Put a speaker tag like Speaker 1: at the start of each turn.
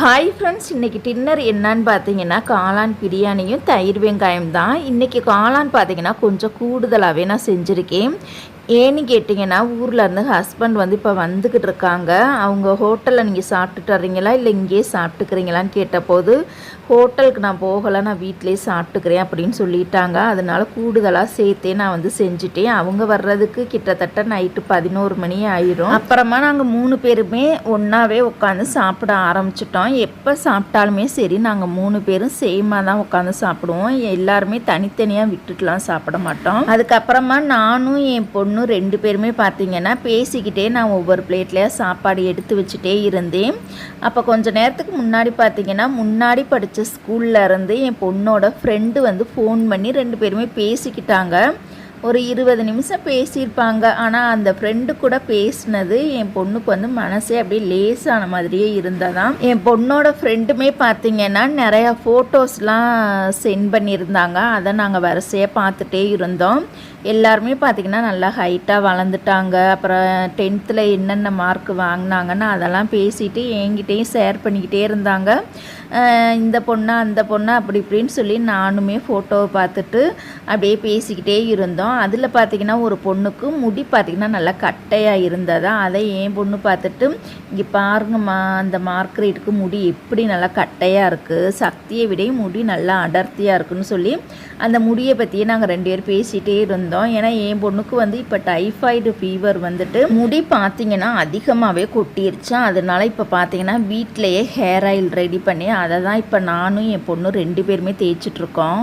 Speaker 1: Hi friends இன்றைக்கி dinner என்னன்னு பார்த்தீங்கன்னா காளான் பிரியாணியும் தயிர் வெங்காயம் தான் இன்றைக்கி காளான் பார்த்தீங்கன்னா கொஞ்சம் கூடுதலாகவே நான் செஞ்சுருக்கேன். ஏன்னு கேட்டிங்கன்னா ஊரில் இருந்து ஹஸ்பண்ட் வந்து இப்போ வந்துக்கிட்டு இருக்காங்க. அவங்க ஹோட்டலில் நீங்கள் சாப்பிட்டுட்டு வர்றீங்களா? இல்லை இங்கேயே சாப்பிட்டுக்கிறீங்களான்னு கேட்டபோது ஹோட்டலுக்கு நான் போகலை நான் வீட்டிலேயே சாப்பிட்டுக்கிறேன் அப்படின்னு சொல்லிட்டாங்க. அதனால கூடுதலாக சேர்த்தே நான் வந்து செஞ்சுட்டேன். அவங்க வர்றதுக்கு கிட்டத்தட்ட நைட்டு பதினோரு மணி ஆயிரும். அப்புறமா நாங்கள் மூணு பேருமே ஒன்றாவே உட்காந்து சாப்பிட ஆரம்பிச்சிட்டோம். எப்போ சாப்பிட்டாலுமே சரி நாங்கள் மூணு பேரும் சேமாக தான் உட்காந்து சாப்பிடுவோம். எல்லாருமே தனித்தனியாக விட்டுட்டுலாம் சாப்பிட மாட்டோம். அதுக்கப்புறமா நானும் என் பொண்ணு பொண்ணும் ரெண்டு பேருமே பார்த்தீங்கன்னா பேசிக்கிட்டே நான் ஒவ்வொரு பிளேட்லேயே சாப்பாடு எடுத்து வச்சுட்டே இருந்தேன். அப்போ கொஞ்ச நேரத்துக்கு முன்னாடி பார்த்தீங்கன்னா முன்னாடி படித்த ஸ்கூல்ல இருந்து என் பொண்ணோட ஃப்ரெண்டு வந்து ஃபோன் பண்ணி ரெண்டு பேருமே பேசிக்கிட்டாங்க. ஒரு இருபது நிமிஷம் பேசியிருப்பாங்க. ஆனால் அந்த ஃப்ரெண்டு கூட பேசினது என் பொண்ணுக்கு வந்து மனசே அப்படியே லேசான மாதிரியே இருந்ததாம். என் பொண்ணோட ஃப்ரெண்டுமே பார்த்தீங்கன்னா நிறையா ஃபோட்டோஸ்லாம் சென்ட் பண்ணியிருந்தாங்க. அதை நாங்கள் வரிசையாக பார்த்துட்டே இருந்தோம். எல்லாருமே பார்த்திங்கன்னா நல்லா ஹைட்டாக வளர்ந்துட்டாங்க. அப்புறம் டென்த்தில் என்னென்ன மார்க் வாங்கினாங்கன்னு அதெல்லாம் பேசிட்டு என்கிட்டேயும் ஷேர் பண்ணிக்கிட்டே இருந்தாங்க. இந்த பொண்ணா அந்த பொண்ணா அப்படி இப்படின்னு சொல்லி நானுமே ஃபோட்டோவை பார்த்துட்டு அப்படியே பேசிக்கிட்டே இருந்தோம். அதில் பார்த்திங்கன்னா ஒரு பொண்ணுக்கு முடி பார்த்திங்கன்னா நல்லா கட்டையாக இருந்ததா? அதை என் பொண்ணு பார்த்துட்டு இங்கே பாருங்கம்மா அந்த மார்க்ரேட்டுக்கு முடி எப்படி நல்லா கட்டையாக இருக்குது சக்தியை விட முடி நல்லா அடர்த்தியாக இருக்குன்னு சொல்லி அந்த முடியை பற்றியே நாங்கள் ரெண்டு பேரும் பேசிகிட்டே இருந்தோம். ஏன்னா என் பொண்ணுக்கு வந்து இப்போ டைஃபாய்டு ஃபீவர் வந்துட்டு முடி பார்த்திங்கன்னா அதிகமாகவே கொட்டிருச்சா. அதனால இப்போ பார்த்தீங்கன்னா வீட்டிலையே ஹேர் ஆயில் ரெடி பண்ணி அதை தான் இப்போ நானும் என் பொண்ணும் ரெண்டு பேருமே தேய்ச்சிட்ருக்கோம்